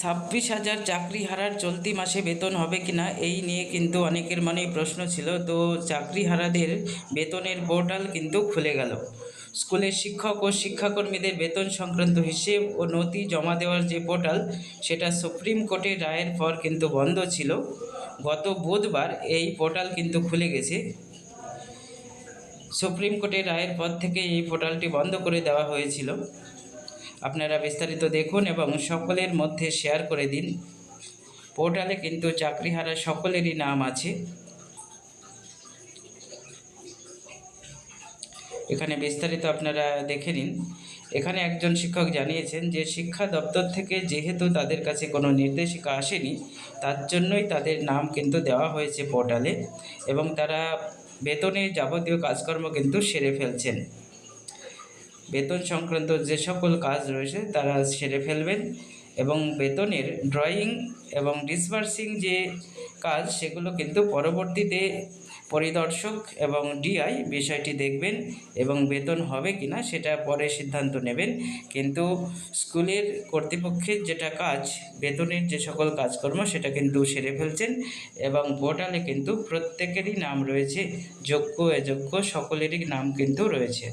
ছাব্বিশ হাজার চাকরি হারার চলতি মাসে বেতন হবে কিনা, এই নিয়ে কিন্তু অনেকের মনেই প্রশ্ন ছিল। তো চাকরি হারাদের বেতনের পোর্টাল কিন্তু খুলে গেল। স্কুলের শিক্ষক ও শিক্ষাকর্মীদের বেতন সংক্রান্ত হিসেব ও নথি জমা দেওয়ার যে পোর্টাল, সেটা সুপ্রিম কোর্টের রায়ের পর কিন্তু বন্ধ ছিল। গত বুধবার এই পোর্টাল কিন্তু খুলে গেছে। সুপ্রিম কোর্টের রায়ের পর থেকে এই পোর্টালটি বন্ধ করে দেওয়া হয়েছিল। আপনারা বিস্তারিত দেখুন এবং সকলের মধ্যে শেয়ার করে দিন। পোর্টালে কিন্তু চাকরিহারা সকলেরই নাম আছে। এখানে বিস্তারিত আপনারা দেখে নিন। এখানে একজন শিক্ষক জানিয়েছেন যে, শিক্ষা দপ্তর থেকে যেহেতু তাদের কাছে কোনো নির্দেশিকা আসেনি, তার জন্যই তাদের নাম কিন্তু দেওয়া হয়েছে পোর্টালে এবং তারা বেতনের যাবতীয় কাজকর্ম কিন্তু সেরে ফেলছেন। বেতন সংক্রান্ত যে সকল কাজ রয়েছে, তারা সেরে ফেলবেন এবং বেতনের ড্রয়িং এবং ডিসবার্সিং যে কাজ, সেগুলো কিন্তু পরবর্তীতে পরিদর্শক এবং ডিআই বিষয়টি দেখবেন এবং বেতন হবে কি না সেটা পরে সিদ্ধান্ত নেবেন। কিন্তু স্কুলের কর্তৃপক্ষের যেটা কাজ, বেতনের যে সকল কাজকর্ম, সেটা কিন্তু সেরে ফেলছেন এবং পোর্টালে কিন্তু প্রত্যেকেরই নাম রয়েছে যোগ্য অযোগ্য সকলেরই নাম কিন্তু রয়েছে।